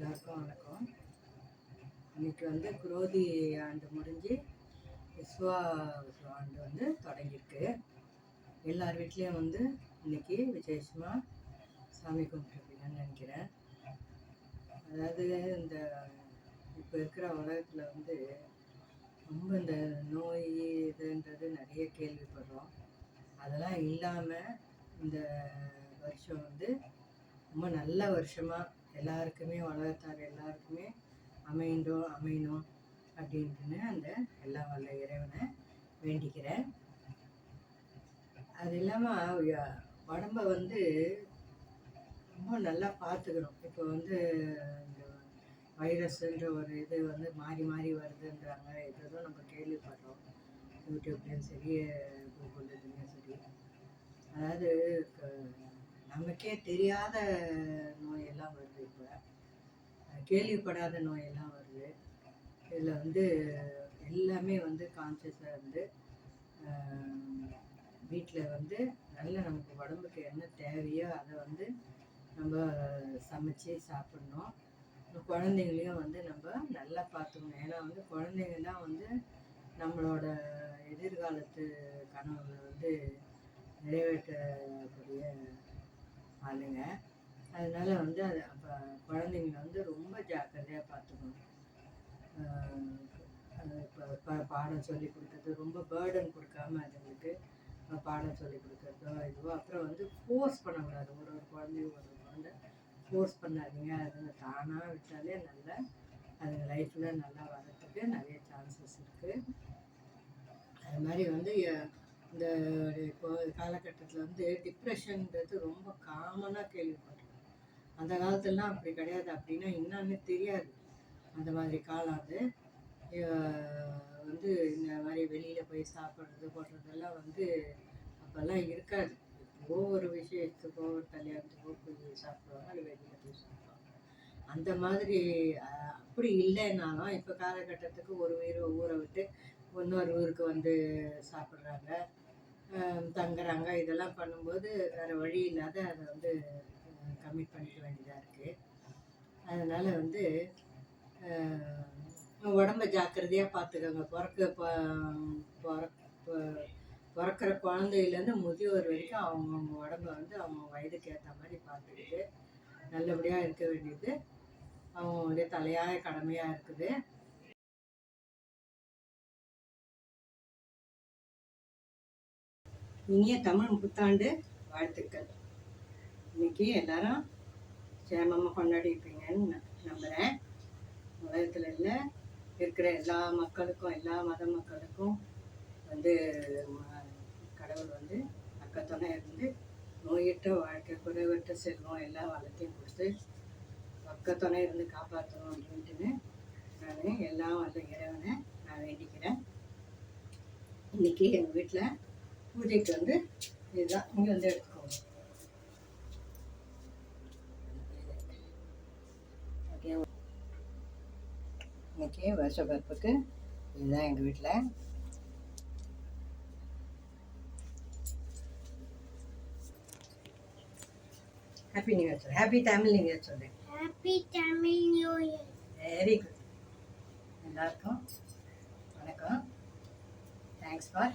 எல்லாருக்கும் வணக்கம். இன்னைக்கு வந்து குரோதி ஆண்டு முடிஞ்சு விஸ்வா ஆண்டு வந்து தொடங்கியிருக்கு. எல்லார் வீட்லேயும் வந்து இன்னைக்கு விசேஷமாக சாமி கும்பிட்டுருப்பீங்கன்னு நினைக்கிறேன். அதாவது இந்த இப்போ இருக்கிற உலகத்தில் வந்து ரொம்ப இந்த நோய் இதுன்றது நிறைய கேள்விப்படுறோம். அதெல்லாம் இல்லாமல் இந்த வருஷம் வந்து ரொம்ப நல்ல வருஷமாக எல்லாருக்குமே உலகத்தார் எல்லாருக்குமே அமையண்டும் அமையணும் அப்படின்ட்டுன்னு அந்த எல்லா வல்ல இறைவனை வேண்டிக்கிறேன் அது இல்லாமல் உடம்ப வந்து ரொம்ப நல்லா பார்த்துக்கணும். இப்போ வந்து இந்த வைரஸ்ன்ற ஒரு இது வந்து மாறி மாறி வருதுன்றாங்க. இதுதான் நம்ம கேள்விப்படுறோம் யூடியூப்லேயும் சரி கூகுள் இதுலேயும் சரி. அதாவது நமக்கே தெரியாத நோயெல்லாம் வருது இப்போ. கேள்விப்படாத நோயெல்லாம் வருது. இதில் வந்து எல்லாமே வந்து கான்சியஸாக இருந்து வீட்டில் வந்து நல்ல நமக்கு உடம்புக்கு என்ன தேவையோ அதை வந்து நம்ம சமைச்சு சாப்பிட்ணும். குழந்தைங்களையும் வந்து நம்ம நல்லா பார்த்துக்கணும். ஏன்னா வந்து குழந்தைங்க தான் வந்து நம்மளோட எதிர்காலத்து கனவுகளை வந்து நிறைவேற்றக்கூடிய ஆளுங்க. அதனால வந்து அது அப்போ குழந்தைங்கள வந்து ரொம்ப ஜாக்கிரதையாக பார்த்துக்கணும். இப்போ ப பாடம் சொல்லி கொடுக்குறது ரொம்ப பேர்டன் கொடுக்காம அதுங்களுக்கு பாடம் சொல்லி கொடுக்குறதோ இதுவோ அப்புறம் வந்து ஃபோர்ஸ் பண்ணக்கூடாது. ஒரு ஒரு குழந்தையும் ஒரு குழந்தை ஃபோர்ஸ் பண்ணாதீங்க. அதுங்க தானாக விட்டாலே நல்லா அதுங்க லைஃப்பில் நல்லா வர்றதுக்கு நிறைய சான்சஸ் இருக்குது அது மாதிரி வந்து இந்த இப்போ காலகட்டத்தில் வந்து டிப்ரெஷன்ன்றது ரொம்ப காமனாக கேள்விப்படுறோம் அந்த காலத்துலலாம் அப்படி கிடையாது. அப்படின்னா என்னன்னு தெரியாது. அந்த மாதிரி காலம் அது. வந்து இந்த மாதிரி வெளியில் போய் சாப்பிட்றது போடுறதெல்லாம் வந்து அப்போல்லாம் இருக்காது. ஒவ்வொரு விஷயத்துக்கோ ஒரு கல்யாணத்துக்கோ போய் சாப்பிடுவாங்க அது வெளியில் போய் சாப்பிடுவாங்க. அந்த மாதிரி அப்படி இல்லைன்னாலும் இப்போ காலகட்டத்துக்கு ஒரு உயிர் ஊரை விட்டு இன்னொரு ஊருக்கு வந்து சாப்பிட்றாங்க. தங்குறாங்க. இதெல்லாம் பண்ணும்போது வேறு வழி இல்லாத அதை வந்து கம்மிட் பண்ணிக்க வேண்டியதாக இருக்குது அதனால் வந்து உடம்ப ஜாக்கிரதையாக பார்த்துக்கோங்க பிறக்க ப- பிறக்க பிறக்கிற குழந்தையிலேருந்து முதியோர் வரைக்கும் அவங்கவுங்க உடம்ப வந்து அவங்க வயதுக்கு ஏற்ற மாதிரி பார்த்துக்கிட்டு நல்லபடியாக இருக்க வேண்டியது. அவங்களுடைய தலையாய கடமையாக இருக்குது. இனிய தமிழ் புத்தாண்டு வாழ்த்துக்கள். இன்னைக்கு எல்லாரும் சேமமாக கொண்டாடிப்பீங்கன்னு நம்புகிறேன் உலகத்தில் இல்லை இருக்கிற எல்லா மக்களுக்கும் எல்லா மத மக்களுக்கும் வந்து கடவுள் வந்து அக்கத்துணை இருந்து நோயிட்ட வாழ்க்கை குறைவற்ற செல்வம் எல்லா வளத்தையும் கொடுத்து பக்கத்துணை இருந்து காப்பாற்றணும் அப்படின்ட்டுன்னு நான் எல்லாம் வல்ல இறைவனை நான் வேண்டிக்கிறேன். இன்னைக்கு எங்கள் வீட்டில் பூஜைக்கு வந்து இதுதான். இங்கே வந்து எடுத்து ஓகே இன்னைக்கு வருஷ பிறப்புக்கு இதுதான் எங்கள் வீட்டில் ஹாப்பி நியூ இயர் சொல்லு. ஹாப்பி தமிழ் நியூ இயர் சொல்லு. Happy Tamil New Year. Very good எல்லாருக்கும் வணக்கம். Thanks for